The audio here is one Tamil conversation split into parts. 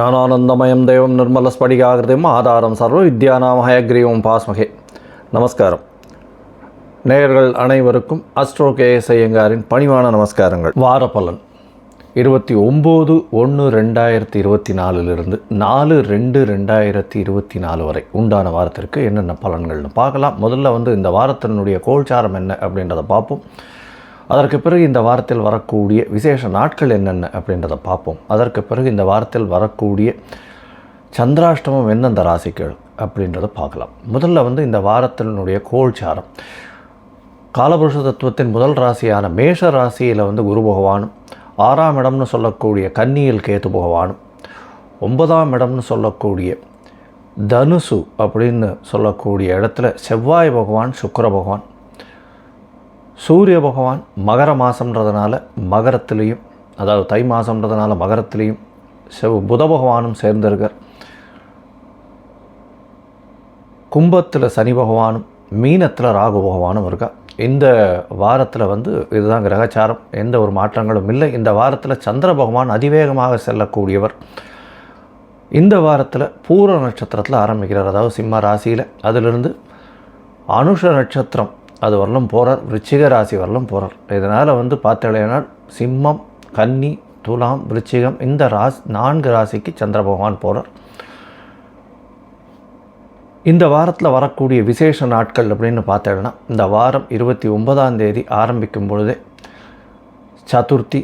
ஞானானந்தமயம் தெய்வம் நிர்மலஸ்படிகாகிருதிம் ஆதாரம் சர்வ வித்யானாம் ஹயக்ரீவம் பாஸ்மகே. நமஸ்காரம். நேயர்கள் அனைவருக்கும் அஸ்ட்ரோ கேஎஸ் ஐயங்காரின் பணிவான நமஸ்காரங்கள். வார பலன் இருபத்தி ஒம்பது ஒன்று ரெண்டாயிரத்தி இருபத்தி நாலுலேருந்து நாலு ரெண்டு ரெண்டாயிரத்தி இருபத்தி நாலு வரை உண்டான வாரத்திற்கு என்னென்ன பலன்கள்னு பார்க்கலாம். முதல்ல வந்து இந்த வாரத்தினுடைய கோல்சாரம் என்ன அப்படின்றத பார்ப்போம். அதற்கு பிறகு இந்த வாரத்தில் வரக்கூடிய விசேஷ நாட்கள் என்னென்ன அப்படின்றத பார்ப்போம். அதற்கு பிறகு இந்த வாரத்தில் வரக்கூடிய சந்திராஷ்டமம் எந்தெந்த ராசிகள் அப்படின்றத பார்க்கலாம். முதல்ல வந்து இந்த வாரத்தினுடைய கோல்சாரம். காலபுருஷ தத்துவத்தின் முதல் ராசியான மேஷ ராசியில் வந்து குரு பகவானும் ஆறாம் இடம்னு சொல்லக்கூடிய கன்னியில் கேத்து பகவானும் ஒன்பதாம் இடம்னு சொல்லக்கூடிய தனுசு அப்படின்னு சொல்லக்கூடிய இடத்துல செவ்வாய் பகவான் சுக்கர பகவான் சூரிய பகவான் மகர மாதம்ன்றதுனால மகரத்துலேயும் அதாவது தை மாதம்ன்றதுனால மகரத்துலேயும் செவ் புத பகவானும் சேர்ந்திருக்கார். கும்பத்தில் சனி பகவானும் மீனத்தில் ராகு பகவானும் இருக்கா. இந்த வாரத்தில் வந்து இதுதான் கிரகச்சாரம். எந்த ஒரு மாற்றங்களும் இல்லை. இந்த வாரத்தில் சந்திர பகவான் அதிவேகமாக செல்லக்கூடியவர். இந்த வாரத்தில் பூர நட்சத்திரத்தில் ஆரம்பிக்கிறார். அதாவது சிம்ம ராசியில். அதிலிருந்து அனுஷ நட்சத்திரம் அது வரலும் போகிறார் விருச்சிக ராசி வரலும் போகிறார் இதனால் வந்து பார்த்தீங்கன்னா சிம்மம் கன்னி துலாம் விருச்சிகம் இந்த ராசி நான்கு ராசிக்கு சந்திர பகவான் போகிறார் இந்த வாரத்தில் வரக்கூடிய விசேஷ நாட்கள் அப்படின்னு பார்த்தோன்னா இந்த வாரம் இருபத்தி ஒன்பதாம் தேதி ஆரம்பிக்கும் பொழுதே சதுர்த்தி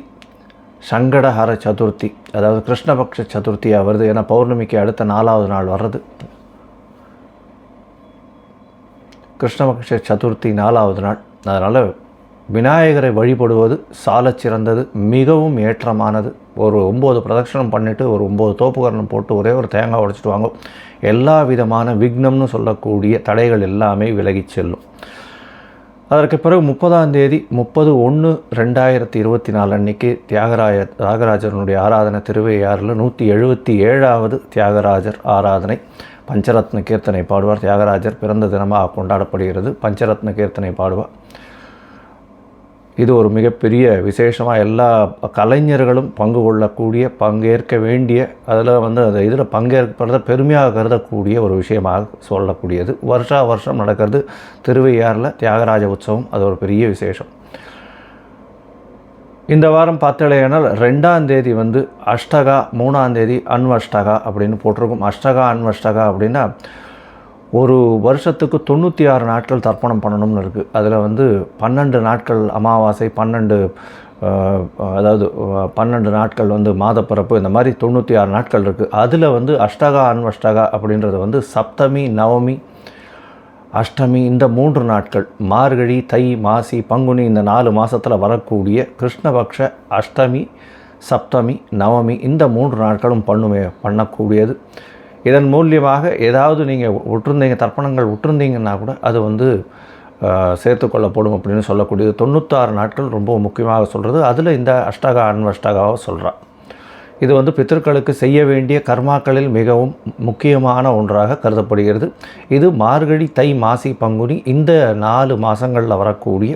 சங்கடஹர சதுர்த்தி அதாவது கிருஷ்ணபக்ஷ சதுர்த்தியாக வருது. ஏன்னா பௌர்ணமிக்கு அடுத்த நாலாவது நாள் வர்றது. கிருஷ்ணபக்ஷ சதுர்த்தி நாலாவது நாள். அதனால் விநாயகரை வழிபடுவது சால சிறந்தது மிகவும் ஏற்றமானது. ஒரு ஒம்பது பிரதட்சணம் பண்ணிவிட்டு ஒரு ஒம்பது தோப்புகரணம் போட்டு ஒரே ஒரு தேங்காய் உடைச்சிட்டு வாங்க. எல்லா விதமான விக்னம்னு சொல்லக்கூடிய தடைகள் எல்லாமே விலகிச் செல்லும். அதற்கு பிறகு முப்பதாம் தேதி முப்பது ஒன்று ரெண்டாயிரத்தி இருபத்தி நாலு அன்னைக்கு தியாகராய தியாகராஜனுடைய ஆராதனை திருவையாறில் நூற்றி எழுபத்தி ஏழாவது தியாகராஜர் ஆராதனை. பஞ்சரத்ன கீர்த்தனை பாடுவார். தியாகராஜர் பிறந்த தினமாக கொண்டாடப்படுகிறது. பஞ்சரத்ன கீர்த்தனை பாடுவார். இது ஒரு மிகப்பெரிய விசேஷமாக எல்லா கலைஞர்களும் பங்கு கொள்ளக்கூடிய பங்கேற்க வேண்டிய அதில் வந்து அந்த இதில் பங்கேற்பதை பெருமையாக கருதக்கூடிய ஒரு விஷயமாக சொல்லக்கூடியது. வருஷா வருஷம் நடக்கிறது திருவையாறில் தியாகராஜ உற்சவம். அது ஒரு பெரிய விசேஷம். இந்த வாரம் பார்த்தலையானால் ரெண்டாம் தேதி வந்து அஷ்டகா மூணாம் தேதி அன்வஷ்டகா அப்படின்னு போட்டிருக்கும். அஷ்டகா அன்வஷ்டகா அப்படின்னா ஒரு வருஷத்துக்கு தொண்ணூற்றி ஆறு நாட்கள் தர்ப்பணம் பண்ணணும்னு இருக்குது அதில் வந்து பன்னெண்டு நாட்கள் அமாவாசை பன்னெண்டு அதாவது பன்னெண்டு நாட்கள் வந்து மாதப்பிறப்பு இந்த மாதிரி தொண்ணூற்றி ஆறு நாட்கள் இருக்குது அதில் வந்து அஷ்டகா அன்வஷ்டகா அப்படின்றது வந்து சப்தமி நவமி அஷ்டமி இந்த மூன்று நாட்கள் மார்கழி தை மாசி பங்குனி இந்த நாலு மாதத்தில் வரக்கூடிய கிருஷ்ணபக்ஷ அஷ்டமி சப்தமி நவமி இந்த மூன்று நாட்களும் பண்ணுமே பண்ணக்கூடியது. இதன் மூலியமாக ஏதாவது நீங்கள் விட்டுருந்தீங்க தர்ப்பணங்கள் விட்டுருந்தீங்கன்னா கூட அது வந்து சேர்த்துக்கொள்ளப்படும் அப்படின்னு சொல்லக்கூடியது. தொண்ணூத்தாறு நாட்கள் ரொம்ப முக்கியமாக சொல்கிறது அதில் இந்த அஷ்டகா அன்வஷ்டகாவை சொல்கிறான் இது வந்து பித்தர்களுக்கு செய்ய வேண்டிய கர்மாக்களில் மிகவும் முக்கியமான ஒன்றாக கருதப்படுகிறது. இது மார்கழி தை மாசி பங்குனி இந்த நாலு மாதங்களில் வரக்கூடிய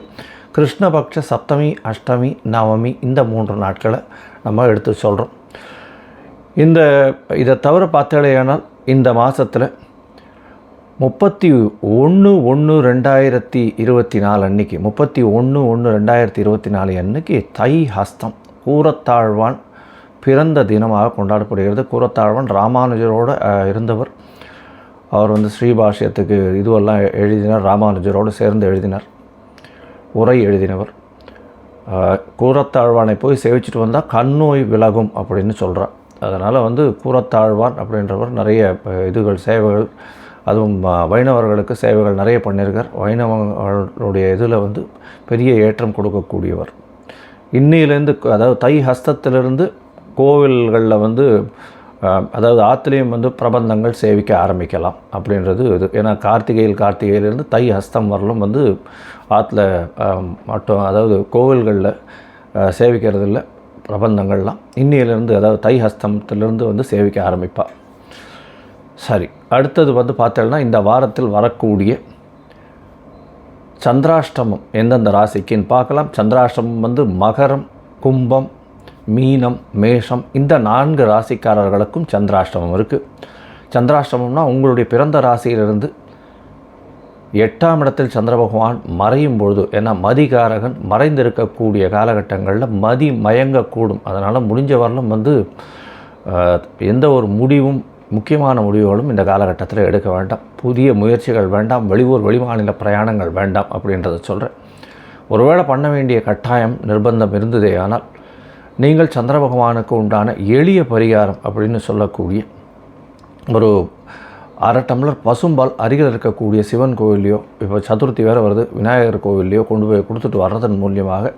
கிருஷ்ணபக்ஷ சப்தமி அஷ்டமி நவமி இந்த மூன்று நாட்களை நம்ம எடுத்து சொல்கிறோம் இந்த இதை தவிர பார்த்தாலேயானால் இந்த மாதத்தில் முப்பத்தி ஒன்று ஒன்று ரெண்டாயிரத்தி இருபத்தி நாலு அன்னைக்கு முப்பத்தி ஒன்று ஒன்று ரெண்டாயிரத்தி இருபத்தி நாலு அன்னைக்கு தை ஹஸ்தம் கூரத்தாழ்வான் பிறந்த தினமாக கொண்டாடப்படுகிறது. கூரத்தாழ்வான் ராமானுஜரோடு இருந்தவர். அவர் வந்து ஸ்ரீபாஷ்யத்துக்கு இதுவெல்லாம் எழுதினார். ராமானுஜரோடு சேர்ந்து எழுதினார். உரை எழுதினவர். கூரத்தாழ்வானை போய் சேவிச்சுட்டு வந்தால் கண்ணோய் விலகும் அப்படின்னு சொல்கிறார் அதனால் வந்து கூரத்தாழ்வான் அப்படின்றவர் நிறைய இதுகள் சேவைகள் அதுவும் வைணவர்களுக்கு சேவைகள் நிறைய பண்ணியிருக்கார். வைணவர்களுடைய இதில் வந்து பெரிய ஏற்றம் கொடுக்கக்கூடியவர். இன்னிலேருந்து அதாவது தை ஹஸ்தத்திலிருந்து கோவில்களில் வந்து அதாவது ஆற்றுலேயும் வந்து பிரபந்தங்கள் சேவிக்க ஆரம்பிக்கலாம் அப்படின்றது இது. ஏன்னா கார்த்திகையில் கார்த்திகையிலேருந்து தை ஹஸ்தம் வரலும் வந்து ஆற்றுல மட்டும் அதாவது கோவில்களில் சேவிக்கிறது இல்லை பிரபந்தங்கள்லாம். இன்னியிலேருந்து அதாவது தை ஹஸ்தத்திலிருந்து வந்து சேவிக்க ஆரம்பிப்பாள் சரி அடுத்தது வந்து பார்த்தோம்னா இந்த வாரத்தில் வரக்கூடிய சந்திராஷ்டமம் எந்தெந்த ராசிக்குன்னு பார்க்கலாம். சந்திராஷ்டமம் வந்து மகரம் கும்பம் மீனம் மேஷம் இந்த நான்கு ராசிக்காரர்களுக்கும் சந்திராஷ்டமம் இருக்குது சந்திராஷ்டமம்னா உங்களுடைய பிறந்த ராசியிலிருந்து எட்டாம் இடத்தில் சந்திர பகவான் மறையும் பொழுது ஏன்னா மதிகாரகன் மறைந்திருக்கக்கூடிய காலகட்டங்களில் மதி மயங்கக்கூடும். அதனால் முடிஞ்ச வரலும் வந்து எந்த ஒரு முடிவும் முக்கியமான முடிவுகளும் இந்த காலகட்டத்தில் எடுக்க வேண்டாம். புதிய முயற்சிகள் வேண்டாம் வெளியூர் வெளிமாநில பிரயாணங்கள் வேண்டாம் அப்படின்றத சொல்கிறேன் ஒருவேளை பண்ண வேண்டிய கட்டாயம் நிர்பந்தம் இருந்ததே ஆனால் நீங்கள் சந்திர பகவானுக்கு உண்டான எளிய பரிகாரம் அப்படின்னு சொல்லக்கூடிய ஒரு அரை டம்ளர் பசும்பால் அருகில் இருக்கக்கூடிய சிவன் கோவில்லையோ இப்போ சதுர்த்தி வேறு வருது விநாயகர் கோவில்லையோ கொண்டு போய் கொடுத்துட்டு வர்றதன் மூலியமாக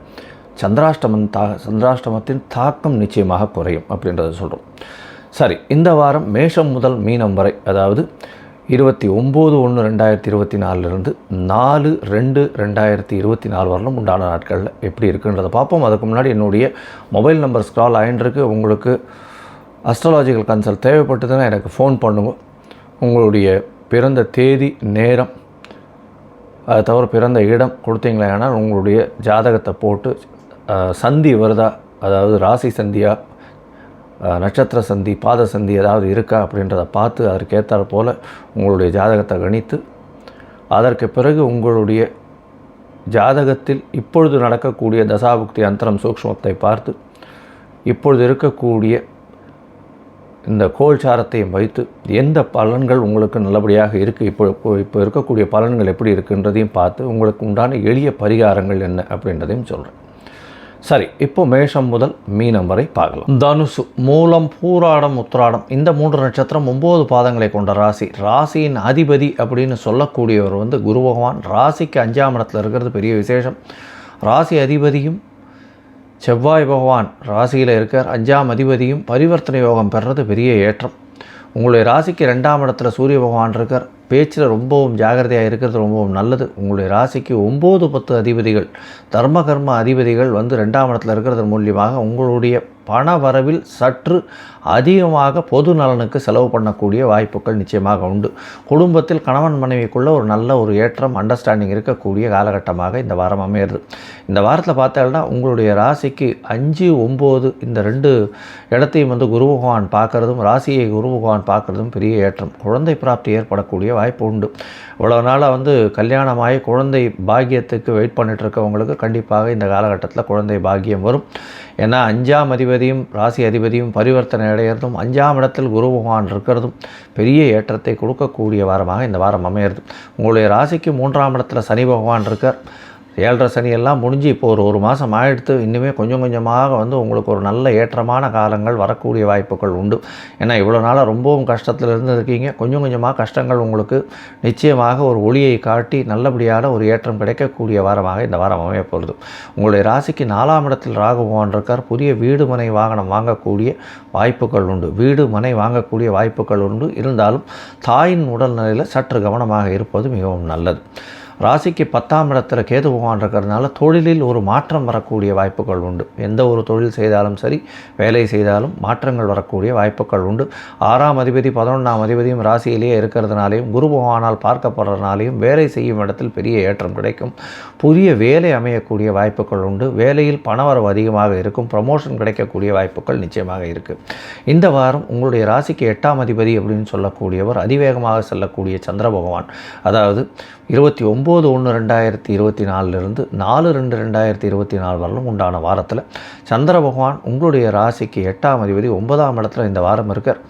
சந்திராஷ்டமன் தா சந்திராஷ்டமத்தின் தாக்கம் நிச்சயமாக குறையும் அப்படின்றத சொல்கிறோம் சரி இந்த வாரம் மேஷம் முதல் மீனம் வரை அதாவது இருபத்தி ஒம்பது ஒன்று ரெண்டாயிரத்தி இருபத்தி நாலுலேருந்து நாலு ரெண்டு ரெண்டாயிரத்தி இருபத்தி நாலு வரலும் உண்டான நாட்களில் எப்படி இருக்குன்றதை பார்ப்போம். அதுக்கு முன்னாடி என்னுடைய மொபைல் நம்பர் ஸ்க்ரால் ஆயின்றிருக்கு உங்களுக்கு அஸ்ட்ராலாஜிக்கல் கன்சல்ட் தேவைப்பட்டதுன்னா எனக்கு ஃபோன் பண்ணுங்க. உங்களுடைய பிறந்த தேதி நேரம் அதை தவிர பிறந்த இடம் கொடுத்தீங்களேனால் உங்களுடைய ஜாதகத்தை போட்டு சந்தி வருதா? அதாவது ராசி சந்தியா? நட்சத்திர சந்தி பாத சந்தி ஏதாவது இருக்கா அப்படின்றத பார்த்து அதற்கேற்றாற் போல் உங்களுடைய ஜாதகத்தை கணித்து அதற்கு பிறகு உங்களுடைய ஜாதகத்தில் இப்பொழுது நடக்கக்கூடிய தசாபுக்தி அந்தரம் சூக்ஷ்மத்தை பார்த்து இப்பொழுது இருக்கக்கூடிய இந்த கோல்சாரத்தையும் வைத்து எந்த பலன்கள் உங்களுக்கு நல்லபடியாக இருக்குது இப்போ இப்போ- இப்போ இருக்கக்கூடிய பலன்கள் எப்படி இருக்குன்றதையும் பார்த்து உங்களுக்கு உண்டான எளிய பரிகாரங்கள் என்ன அப்படின்றதையும் சொல்கிறேன் சரி இப்போ மேஷம் முதல் மீனம் வரை பார்க்கலாம். தனுசு மூலம் பூராடம் உத்ராடம் இந்த மூன்று நட்சத்திரம் ஒம்பது பாதங்களை கொண்ட ராசி. ராசியின் அதிபதி அப்படின்னு சொல்லக்கூடியவர் வந்து குரு பகவான். ராசிக்கு அஞ்சாம் இடத்துல இருக்கிறது பெரிய விசேஷம். ராசி அதிபதியும் செவ்வாய் பகவான் ராசியில் இருக்கார். அஞ்சாம் அதிபதியும் பரிவர்த்தனை யோகம் பெறுறது பெரிய ஏற்றம். உங்களுடைய ராசிக்கு ரெண்டாம் இடத்துல சூரிய பகவான் இருக்கார். பேச்சில் ரொம்பவும் ஜாகிரதையாக இருக்கிறது ரொம்பவும் நல்லது. உங்களுடைய ராசிக்கு ஒம்பது பத்து அதிபதிகள் தர்ம கர்ம அதிபதிகள் வந்து ரெண்டாம் இடத்துல இருக்கிறது மூலியமாக உங்களுடைய பண வரவில் சற்று அதிகமாக பொது நலனுக்கு செலவு பண்ணக்கூடிய வாய்ப்புகள் நிச்சயமாக உண்டு. குடும்பத்தில் கணவன் மனைவிக்குள்ள ஒரு நல்ல ஒரு ஏற்றம் அண்டர்ஸ்டாண்டிங் இருக்கக்கூடிய காலகட்டமாக இந்த வாரம் அமையிறது. இந்த வாரத்தில் பார்த்தோம்னா உங்களுடைய ராசிக்கு அஞ்சு ஒம்பது இந்த ரெண்டு இடத்தையும் வந்து குரு பகவான் பார்க்குறதும் ராசியை குரு பகவான் பார்க்குறதும் பெரிய ஏற்றம். குழந்தை பிராப்தி ஏற்படக்கூடிய வாய்ப்பு உண்டு. இவ்வளோ நாளாக வந்து கல்யாணமாகி குழந்தை பாக்கியத்துக்கு வெயிட் பண்ணிட்டு இருக்கவங்களுக்கு கண்டிப்பாக இந்த காலகட்டத்தில் குழந்தை பாக்கியம் வரும். ஏன்னா அஞ்சாம் அதிபதியும் ராசி அதிபதியும் பரிவர்த்தனை அடைகிறதும் அஞ்சாம் இடத்தில் குரு பகவான் இருக்கிறதும் பெரிய ஏற்றத்தை கொடுக்கக்கூடிய வாரமாக இந்த வாரம் அமையிறது. உங்களுடைய ராசிக்கு மூன்றாம் இடத்துல சனி பகவான் இருக்கார். ஏழரை சனி எல்லாம் முடிஞ்சு இப்போ ஒரு ஒரு மாதம் ஆயிடுத்து இன்னுமே கொஞ்சம் கொஞ்சமாக வந்து உங்களுக்கு ஒரு நல்ல ஏற்றமான காலங்கள் வரக்கூடிய வாய்ப்புகள் உண்டு. ஏன்னா இவ்வளோ நாளாக ரொம்பவும் கஷ்டத்தில் இருந்திருக்கீங்க கொஞ்சம் கொஞ்சமாக கஷ்டங்கள் உங்களுக்கு நிச்சயமாக ஒரு ஒளியை காட்டி நல்லபடியான ஒரு ஏற்றம் கிடைக்கக்கூடிய வாரமாக இந்த வாரம் அமைய போகிறது உங்களுடைய ராசிக்கு நாலாம் இடத்தில் ராகுபவான் இருக்கார். புதிய வீடு மனை வாகனம் வாங்கக்கூடிய வாய்ப்புகள் உண்டு. வீடு மனை வாங்கக்கூடிய வாய்ப்புகள் உண்டு. இருந்தாலும் தாயின் உடல்நிலையில் சற்று கவனமாக இருப்பது மிகவும் நல்லது. ராசிக்கு பத்தாம் இடத்துல கேது பகவான் இருக்கிறதுனால தொழிலில் ஒரு மாற்றம் வரக்கூடிய வாய்ப்புகள் உண்டு. எந்த ஒரு தொழில் செய்தாலும் சரி வேலை செய்தாலும் மாற்றங்கள் வரக்கூடிய வாய்ப்புகள் உண்டு. ஆறாம் அதிபதி பதினொன்றாம் அதிபதியும் ராசியிலேயே இருக்கிறதுனாலையும் குரு பகவானால் பார்க்கப்படுறதுனாலையும் வேலை செய்யும் இடத்தில் பெரிய ஏற்றம் கிடைக்கும். புதிய வேலை அமையக்கூடிய வாய்ப்புகள் உண்டு. வேலையில் பணவரவு அதிகமாக இருக்கும். ப்ரமோஷன் கிடைக்கக்கூடிய வாய்ப்புகள் நிச்சயமாக இருக்குது இந்த வாரம் உங்களுடைய ராசிக்கு எட்டாம் அதிபதி அப்படின்னு சொல்லக்கூடியவர் அதிவேகமாக செல்லக்கூடிய சந்திர பகவான். அதாவது இருபத்தி ஒம்பது ஒம்பது ஒன்று ரெண்டாயிரத்தி இருபத்தி நாலுலேருந்து நாலு ரெண்டு ரெண்டாயிரத்தி இருபத்தி நாலு வரலும் உண்டான வாரத்தில் சந்திர பகவான் உங்களுடைய ராசிக்கு எட்டாம் அதிபதி ஒன்பதாம் இடத்துல இந்த வாரம் இருக்கார்.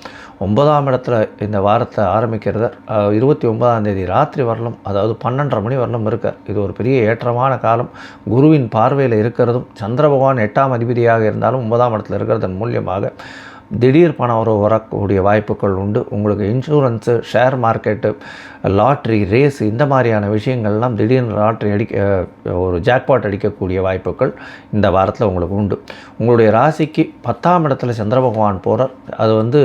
ஒன்பதாம் இடத்துல இந்த வாரத்தை ஆரம்பிக்கிறத இருபத்தி ஒன்பதாம் தேதி ராத்திரி வரலும் அதாவது பன்னெண்டரை மணி வரலும் இருக்கார். இது ஒரு பெரிய ஏற்றமான காலம். குருவின் பார்வையில் இருக்கிறதும் சந்திர பகவான் எட்டாம் அதிபதியாக இருந்தாலும் ஒன்பதாம் இடத்துல இருக்கிறதன் மூலியமாக திடீர் பணம் வர வரக்கூடிய வாய்ப்புகள் உண்டு. உங்களுக்கு insurance share market lottery race இந்த மாதிரியான விஷயங்கள்லாம் திடீர்னு லாட்ரி அடிக்க ஒரு ஜாக்பாட் அடிக்கக்கூடிய வாய்ப்புகள் இந்த வாரத்தில் உங்களுக்கு உண்டு. உங்களுடைய ராசிக்கு பத்தாம் இடத்துல சந்திர பகவான் போகிறார் அது வந்து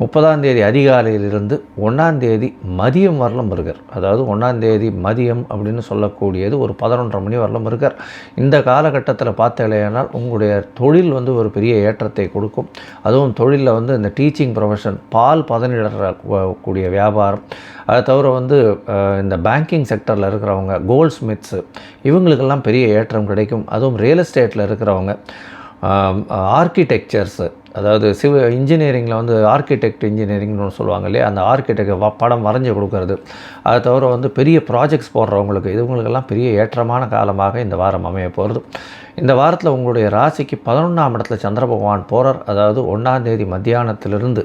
முப்பதாம் தேதி அதிகாலையிலிருந்து ஒன்றாந்தேதி மதியம் வரலும் இருக்கார். அதாவது ஒன்றாந்தேதி மதியம் அப்படின்னு சொல்லக்கூடியது ஒரு பதினொன்றரை மணி வரலும் இருக்கார். இந்த காலகட்டத்தில் பார்த்தீங்கன்னா உங்களுடைய தொழில் வந்து ஒரு பெரிய ஏற்றத்தை கொடுக்கும். அதுவும் தொழிலில் வந்து இந்த டீச்சிங் ப்ரொஃபஷன் பால் பதனிடற கூடிய வியாபாரம். அதை தவிர வந்து இந்த பேங்கிங் செக்டரில் இருக்கிறவங்க கோல்ட் ஸ்மித்ஸு இவங்களுக்கெல்லாம் பெரிய ஏற்றம் கிடைக்கும். அதுவும் ரியல் எஸ்டேட்டில் இருக்கிறவங்க ஆர்கிடெக்சர்ஸு அதாவது சிவ இன்ஜினியரிங்கில் வந்து ஆர்கிடெக்ட் இன்ஜினியரிங்னு ஒன்று சொல்லுவாங்க இல்லையா? அந்த ஆர்கிடெக்ட் படம் வரைஞ்சி கொடுக்கறது. அது தவிர வந்து பெரிய ப்ராஜெக்ட்ஸ் போடுறவங்களுக்கு இதுவங்களுக்கெல்லாம் பெரிய ஏற்றமான காலமாக இந்த வாரம் அமைய போகிறது இந்த வாரத்தில் உங்களுடைய ராசிக்கு பதினொன்றாம் இடத்துல சந்திர பகவான் போகிறார் அதாவது ஒன்றாந்தேதி மத்தியானத்திலிருந்து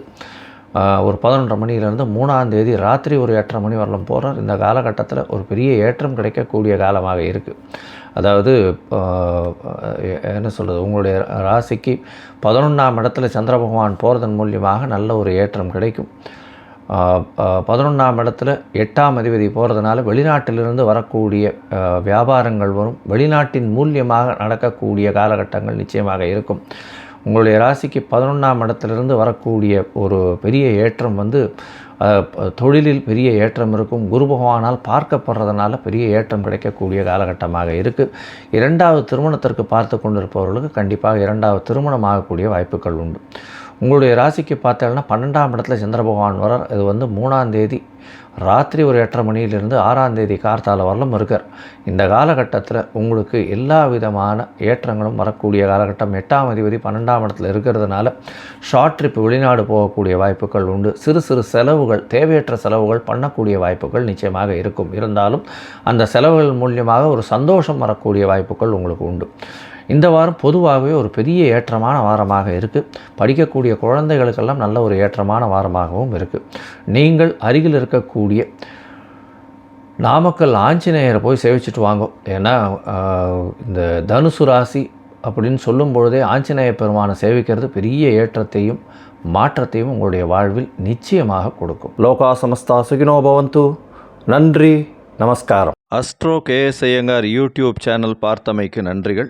ஒரு பதினொன்றரை மணியிலேருந்து மூணாம் தேதி ராத்திரி ஒரு எட்டரை மணி வரலும் போகிறார் இந்த காலகட்டத்தில் ஒரு பெரிய ஏற்றம் கிடைக்கக்கூடிய காலமாக இருக்குது அதாவது என்ன சொல்கிறது உங்களுடைய ராசிக்கு பதினொன்றாம் இடத்துல சந்திர பகவான் போகிறதன் மூலியமாக நல்ல ஒரு ஏற்றம் கிடைக்கும். பதினொன்றாம் இடத்துல எட்டாம் அதிபதி போகிறதுனால வெளிநாட்டிலிருந்து வரக்கூடிய வியாபாரங்கள் வரும். வெளிநாட்டின் மூலியமாக நடக்கக்கூடிய காலகட்டங்கள் நிச்சயமாக இருக்கும். உங்களுடைய ராசிக்கு பதினொன்றாம் இடத்துலேருந்து வரக்கூடிய ஒரு பெரிய ஏற்றம் வந்து தொழிலில் பெரிய ஏற்றம் இருக்கும். குரு பகவானால் பார்க்கப்படுறதுனால பெரிய ஏற்றம் கிடைக்கக்கூடிய காலகட்டமாக இருக்குது இரண்டாவது திருமணத்திற்கு பார்த்து கொண்டிருப்பவர்களுக்கு கண்டிப்பாக இரண்டாவது திருமணம் ஆகக்கூடிய வாய்ப்புகள் உண்டு. உங்களுடைய ராசிக்கு பார்த்தீங்கன்னா பன்னெண்டாம் இடத்துல சந்திர பகவான் வரார் இது வந்து மூணாம் தேதி ராத்திரி ஒரு எட்டரை மணியிலிருந்து ஆறாம் தேதி கார்த்தால வரலும் இருக்கார். இந்த காலகட்டத்தில் உங்களுக்கு எல்லா விதமான ஏற்றங்களும் வரக்கூடிய காலகட்டம். எட்டாம் அதிபதி பன்னெண்டாம் இடத்துல இருக்கிறதுனால ஷார்ட் ட்ரிப் வெளிநாடு போகக்கூடிய வாய்ப்புகள் உண்டு. சிறு சிறு செலவுகள் தேவையற்ற செலவுகள் பண்ணக்கூடிய வாய்ப்புகள் நிச்சயமாக இருக்கும். இருந்தாலும் அந்த செலவுகள் மூலியமாக ஒரு சந்தோஷம் வரக்கூடிய வாய்ப்புகள் உங்களுக்கு உண்டு. இந்த வாரம் பொதுவாகவே ஒரு பெரிய ஏற்றமான வாரமாக இருக்குது படிக்கக்கூடிய குழந்தைகளுக்கெல்லாம் நல்ல ஒரு ஏற்றமான வாரமாகவும் இருக்குது நீங்கள் அருகில் இருக்கக்கூடிய நாமக்கல் ஆஞ்சநேயரை போய் சேவிச்சிட்டு வாங்க. ஏன்னா இந்த தனுசு ராசி அப்படின்னு சொல்லும் பொழுதே ஆஞ்சநேய பெருமானை சேவிக்கிறது பெரிய ஏற்றத்தையும் மாற்றத்தையும் உங்களுடைய வாழ்வில் நிச்சயமாக கொடுக்கும். லோகா சமஸ்தா சுகினோ பவந்து. நன்றி நமஸ்காரம். Astro KS Iyengar YouTube channel பார்த்தமைக்கு நன்றிகள்.